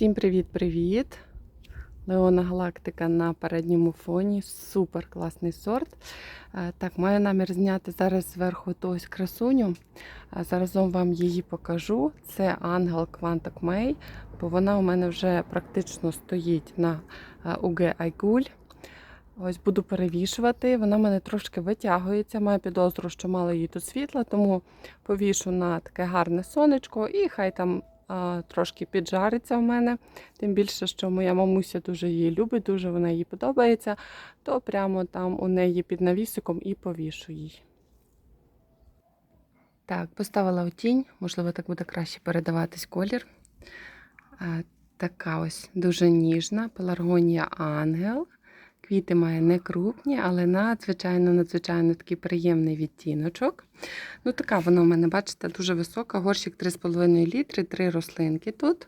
Всім привіт-привіт! Леона Галактика на передньому фоні. Супер класний сорт. Е, Так, маю намір зняти зараз зверху ту ось красуню. Е, Заразом вам її покажу. Це ангел Кванток Мей, бо вона у мене вже практично стоїть на е, УГ Айгуль. Ось буду перевішувати. Вона в мене трошки витягується. Маю підозру, що мало її тут світла, тому повішу на таке гарне сонечко і хай там трошки піджариться в мене. Тим більше, що моя мамуся дуже її любить, дуже вона їй подобається, то прямо там у неї під навісиком і повішу її. Так, поставила у тінь, можливо, так буде краще передаватись колір. Така ось дуже ніжна пеларгонія ангел. Квіти має не крупні, але надзвичайно надзвичайно такий приємний відтіночок. Ну, така вона у мене, бачите, дуже висока. Горщик 3,5 літри, три рослинки тут.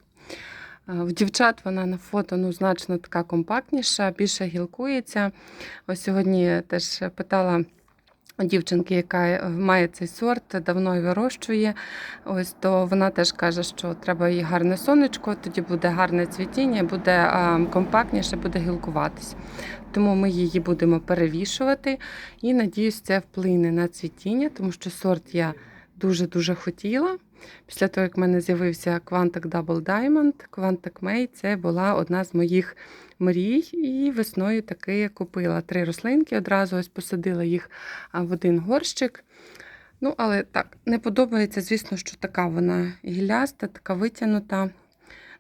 В дівчат вона на фото ну, значно така компактніша, більше гілкується. Ось сьогодні теж питала дівчинки, яка має цей сорт, давно вирощує. Ось то вона теж каже, що треба їй гарне сонечко, тоді буде гарне цвітіння, буде компактніше, буде гілкуватись. Тому ми її будемо перевішувати і надіюсь, це вплине на цвітіння, тому що сорт я дуже-дуже хотіла. Після того, як в мене з'явився Quantic Double Diamond, Quantic May це була одна з моїх мрій. І весною таки купила три рослинки, одразу ось посадила їх в один горщик. Ну, але так, не подобається, звісно, що така вона гіляста, така витягнута.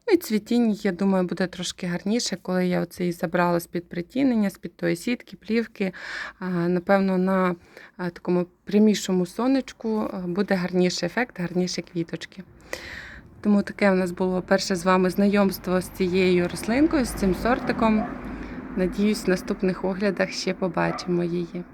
Ну і цвітіння, я думаю, буде трошки гарніше, коли я оце її забрала з-під притінення, з-під тої сітки, плівки. Напевно, на такому прямішому сонечку буде гарніший ефект, гарніші квіточки. Тому таке в нас було перше з вами знайомство з цією рослинкою, з цим сортиком. Надіюсь, в наступних оглядах ще побачимо її.